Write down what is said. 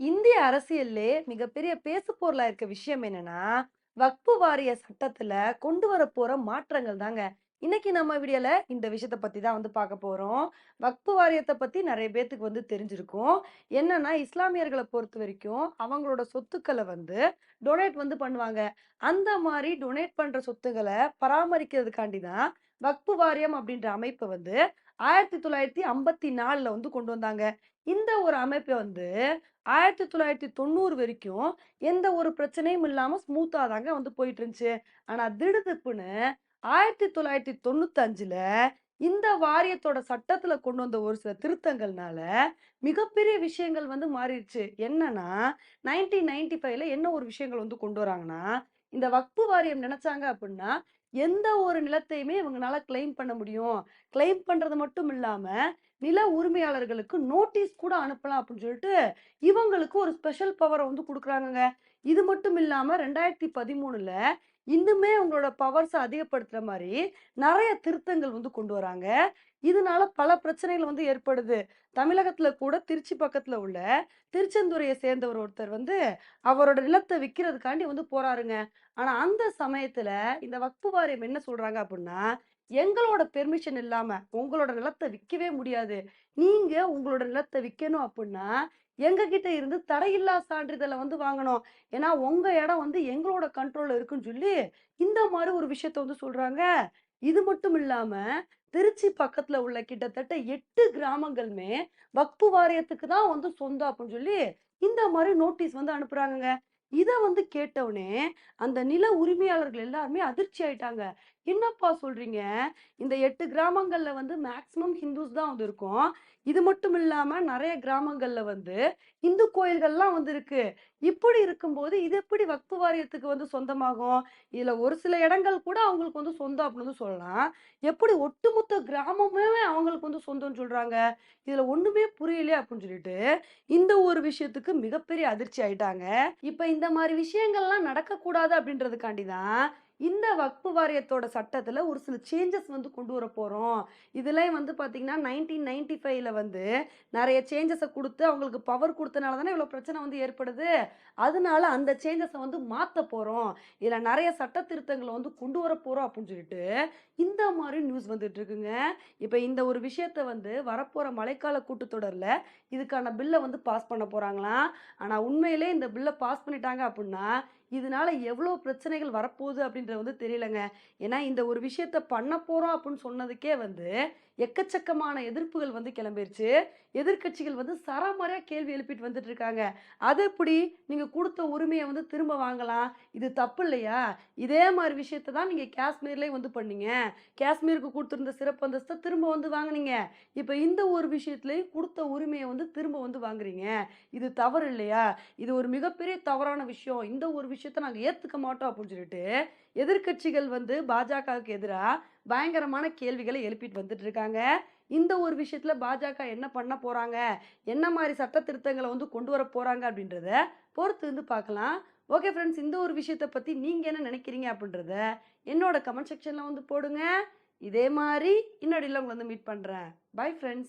இந்திய அரசியல்லே மிகப்பெரிய பேசுபொருளா இருக்க விஷயம் என்னன்னா, வக்பு வாரிய சட்டத்துல கொண்டு வரப்போற மாற்றங்கள் தாங்க. இன்னைக்கு நம்ம வீடியோல இந்த விஷயத்த பத்தி தான் வந்து பார்க்க போறோம். வக்பு வாரியத்தை பத்தி நிறைய பேத்துக்கு வந்து தெரிஞ்சிருக்கும். என்னன்னா, பொறுத்த வரைக்கும் அவங்களோட சொத்துக்களை வந்து டொனேட் வந்து பண்ணுவாங்க. அந்த மாதிரி டொனேட் பண்ற சொத்துக்களை பராமரிக்கிறதுக்காண்டி தான் வக்பு வாரியம் அப்படின்ற அமைப்பு வந்து 1954ல வந்து கொண்டு வந்தாங்க. இந்த ஒரு அமைப்பை வந்து 1990 வரைக்கும் எந்த ஒரு பிரச்சனையும் இல்லாமல் ஸ்மூத்தாக தாங்க வந்து போயிட்டு இருந்துச்சு. ஆனால் திடுதிப்புன்னு 1995ல இந்த வாரியத்தோட சட்டத்துல கொண்டு வந்த ஒரு சில திருத்தங்கள்னால மிகப்பெரிய விஷயங்கள் வந்து மாறிடுச்சு என்னன்னா 1995ல என்ன ஒரு விஷயங்கள் வந்து கொண்டு வராங்கன்னா, இந்த வக்பு வாரியம் நினைச்சாங்க அப்படின்னா எந்த ஒரு நிலத்தையுமே இவங்களால கிளைம் பண்ண முடியும். கிளைம் பண்றது மட்டும் இல்லாம, நில உரிமையாளர்களுக்கு நோட்டீஸ் கூட அனுப்பலாம் அப்படின்னு சொல்லிட்டு, இவங்களுக்கு ஒரு ஸ்பெஷல் பவரை வந்து கொடுக்குறாங்கங்க இது மட்டும் இல்லாம 2013ல இன்னுமே உங்களோட பவர்ஸை அதிகப்படுத்துகிற மாதிரி நிறைய திருத்தங்கள் வந்து கொண்டு வராங்க. இதனால பல பிரச்சனைகள் வந்து ஏற்படுது. தமிழகத்துல கூட திருச்சி பக்கத்துல உள்ள திருச்செந்தூரையை சேர்ந்தவர் ஒருத்தர் வந்து அவரோட நிலத்தை விற்கிறதுக்காண்டி வந்து போறாருங்க. ஆனா அந்த சமயத்துல இந்த வக்ஃபு வாரியம் என்ன சொல்றாங்க அப்படின்னா எங்களோட பெர்மிஷன் இல்லாம உங்களோட நிலத்தை விற்கவே முடியாது. நீங்க உங்களோட நிலத்தை விற்கணும் அப்படின்னா எங்ககிட்ட இருந்து தடையில்லா சான்றிதழை வந்து வாங்கணும். ஏன்னா உங்க இடம் வந்து எங்களோட கண்ட்ரோல்ல இருக்குன்னு சொல்லி, இந்த மாதிரி ஒரு விஷயத்த வந்து சொல்றாங்க. இது மட்டும் இல்லாம, திருச்சி பக்கத்துல உள்ள கிட்டத்தட்ட எட்டு கிராமங்களுமே வக்பு வாரியத்துக்கு தான் வந்து சொந்தம் அப்படின்னு சொல்லி, இந்த மாதிரி நோட்டீஸ் வந்து அனுப்புறாங்க இதை வந்து கேட்டவுடனே அந்த நில உரிமையாளர்கள் எல்லாருமே அதிர்ச்சி ஆயிட்டாங்க. "என்னப்பா சொல்றீங்க? இந்த எட்டு கிராமங்கள்ல வந்து மேக்சிமம் ஹிந்துஸ் தான் வந்து இருக்கும் இது மட்டும் இல்லாம நிறைய கிராமங்கள்ல வந்து இந்து கோயில்கள்லாம் வந்து இருக்கு. இப்படி இருக்கும்போது, இது எப்படி வக்பு வாரியத்துக்கு வந்து சொந்தமாகும்? இதுல ஒரு சில இடங்கள் கூட அவங்களுக்கு வந்து சொந்தம் அப்படின்னு சொல்லலாம். எப்படி ஒட்டுமொத்த கிராமமுமே அவங்களுக்கு வந்து சொந்தம்னு சொல்றாங்க? இதுல ஒண்ணுமே புரியலையே அப்படின்னு சொல்லிட்டு, இந்த ஒரு விஷயத்துக்கு மிகப்பெரிய அதிர்ச்சி ஆயிட்டாங்க. இப்ப இந்த இந்த மாதிரி விஷயங்கள்லாம் நடக்கக்கூடாது அப்படின்றதுக்காண்டி தான், இந்த வக்பு வாரியத்தோட சட்டத்தில் ஒரு சில சேஞ்சஸ் வந்து கொண்டு வர போகிறோம் இதுலயும் வந்து பார்த்திங்கன்னா நைன்டீன் நைன்டி ஃபைவ்ல வந்து நிறைய சேஞ்சஸை கொடுத்து அவங்களுக்கு பவர் கொடுத்தனால தானே இவ்வளோ பிரச்சனை வந்து ஏற்படுது. அதனால அந்த சேஞ்சஸை வந்து மாற்ற போகிறோம் இதில் நிறைய சட்ட திருத்தங்களை வந்து கொண்டு வரப்போகிறோம் அப்படின்னு சொல்லிட்டு, இந்த மாதிரி நியூஸ் வந்துட்டு இருக்குங்க. இப்போ இந்த ஒரு விஷயத்தை வந்து வரப்போகிற மழைக்கால கூட்டத்தொடரில் இதுக்கான பில்லை வந்து பாஸ் பண்ண போகிறாங்களாம் ஆனால் உண்மையிலே இந்த பில்லை பாஸ் பண்ணிட்டாங்க அப்படின்னா இதனால எவ்வளோ பிரச்சனைகள் வரப்போகுது அப்படின்றது வந்து தெரியலங்க. ஏன்னா இந்த ஒரு விஷயத்த பண்ண போகிறோம் அப்படின்னு சொன்னதுக்கே வந்து எக்கச்சக்கமான எதிர்ப்புகள் வந்து கிளம்பிருச்சு. எதிர்க்கட்சிகள் வந்து சரமாரியா கேள்வி எழுப்பிட்டு வந்துட்டு இருக்காங்க. "அது எப்படி நீங்கள் கொடுத்த உரிமையை வந்து திரும்ப வாங்கலாம்? இது தப்பு இல்லையா? இதே மாதிரி விஷயத்த தான் நீங்கள் காஷ்மீர்லேயே வந்து பண்ணீங்க. காஷ்மீருக்கு கொடுத்துருந்த சிறப்பு அந்தஸ்தை திரும்ப வந்து வாங்குனீங்க. இப்போ இந்த ஒரு விஷயத்துலேயும் கொடுத்த உரிமையை வந்து திரும்ப வந்து வாங்குறீங்க. இது தவறு இல்லையா? இது ஒரு மிகப்பெரிய தவறான விஷயம். இந்த ஒரு விஷயத்த நாங்கள் ஏற்றுக்க மாட்டோம்" அப்படின்னு சொல்லிட்டு, எதிர்க்கட்சிகள் வந்து பாஜகவுக்கு எதிராக பயங்கரமான கேள்விகளை எழுப்பிட்டு வந்துட்டு இருக்காங்க. இந்த ஒரு விஷயத்தில் பாஜக என்ன பண்ண போகிறாங்க என்ன மாதிரி சட்ட திருத்தங்களை வந்து கொண்டு வர போகிறாங்க அப்படின்றத பொறுத்து இருந்து பார்க்கலாம். ஓகே ஃப்ரெண்ட்ஸ் இந்த ஒரு விஷயத்த பற்றி நீங்கள் என்ன நினைக்கிறீங்க அப்படின்றத என்னோட கமெண்ட் செக்ஷனில் வந்து போடுங்க. இதே மாதிரி இன்னொரு உங்களை வந்து மீட் பண்ணுறேன் பை ஃப்ரெண்ட்ஸ்